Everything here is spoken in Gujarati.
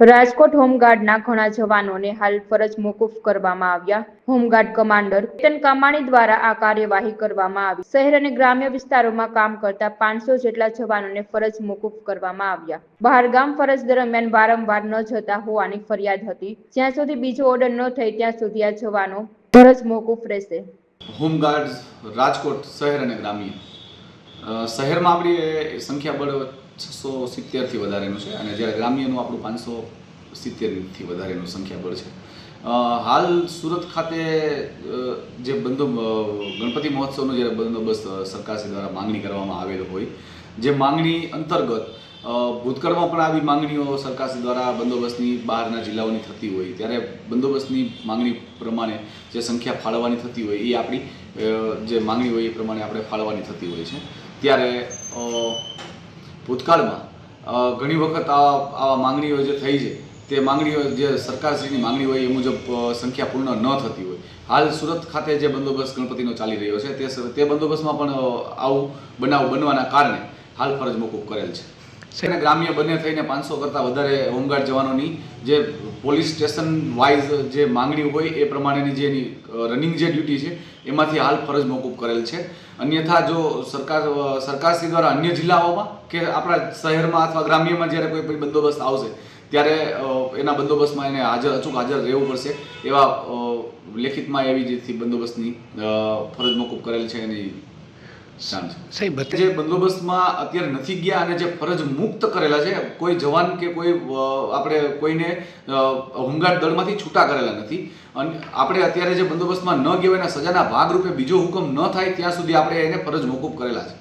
રાજકોટ હોમગાર્ડના ઘણા જવાનોને હાલ ફરજ મોકૂફ કરવામાં આવ્યા. હોમગાર્ડ કમાન્ડર કેતન કામાણી દ્વારા આ કાર્યવાહી કરવામાં આવી. શહેર અને ગ્રામ્ય વિસ્તારોમાં કામ કરતા પાંચસો જેટલા જવાનોને ફરજ મોકૂફ કરવામાં આવ્યા. બહારગામ ફરજ દરમિયાન વારંવાર ન જતા હોવાની ફરિયાદ હતી. જ્યાં સુધી બીજો ઓર્ડર ન થાય ત્યાં સુધી આ જવાનો ફરજ મોકૂફ રહેશે. હોમગાર્ડ રાજકોટ શહેર અને ગ્રામ્ય. શહેરમાં આપણી સંખ્યા બળ છસો સિત્તેરથી વધારેનું છે અને જ્યારે ગ્રામ્યનું આપણું પાંચસો સિત્તેરથી વધારેનું સંખ્યાબળ છે. હાલ સુરત ખાતે જે બંદો ગણપતિ મહોત્સવનો જ્યારે બંદોબસ્ત સરકારશ્રી દ્વારા માંગણી કરવામાં આવેલ હોય, જે માંગણી અંતર્ગત ભૂતકાળમાં પણ આવી માંગણીઓ સરકારશ્રી દ્વારા બંદોબસ્તની બહારના જિલ્લાઓની થતી હોય, ત્યારે બંદોબસ્તની માંગણી પ્રમાણે જે સંખ્યા ફાળવવાની થતી હોય, એ આપણી જે માંગણી હોય એ પ્રમાણે આપણે ફાળવવાની થતી હોય છે. ત્યારે ભૂતકાળમાં ઘણી વખત આવા આવા માંગણીઓ જે થઈ છે, તે માંગણીઓ જે સરકારશ્રીની માંગણી હોય એ મુજબ સંખ્યા પૂર્ણ ન થતી હોય. હાલ સુરત ખાતે જે બંદોબસ્ત ગણપતિનો ચાલી રહ્યો છે, તે તે બંદોબસ્તમાં પણ આવું બનાવ બનવાના કારણે હાલ ફરજ મોકૂફ કરેલ છે. અને ગ્રામ્ય બંને થઈને પાંચસો કરતાં વધારે હોમગાર્ડ જવાનોની જે પોલીસ સ્ટેશન વાઇઝ જે માંગણી હોય એ પ્રમાણેની જે એની રનિંગ જે ડ્યુટી છે, એમાંથી હાલ ફરજ મોકૂફ કરેલ છે. અન્યથા જો સરકાર સરકારશ્રી દ્વારા અન્ય જિલ્લાઓમાં કે આપણા શહેરમાં અથવા ગ્રામ્યમાં જ્યારે કોઈ બંદોબસ્ત આવશે, ત્યારે એના બંદોબસ્તમાં એને હાજર, અચૂક હાજર રહેવું પડશે એવા લેખિતમાં એવી જેથી બંદોબસ્તની ફરજ મોકૂફ કરેલ છે એની છે સાહેબ જે બંદોબસ્તમાં અત્યારે નથી ગયા અને જે ફરજ મુક્ત કરેલા છે કોઈ જવાન કે કોઈ આપણે કોઈને હોમગાર્ડ દળમાંથી છૂટા કરેલા નથી. અને આપણે અત્યારે જે બંદોબસ્તમાં ન ગયા એના સજાના ભાગરૂપે બીજો હુકમ ન થાય ત્યાં સુધી આપણે એને ફરજ મોકૂફ કરેલા છે.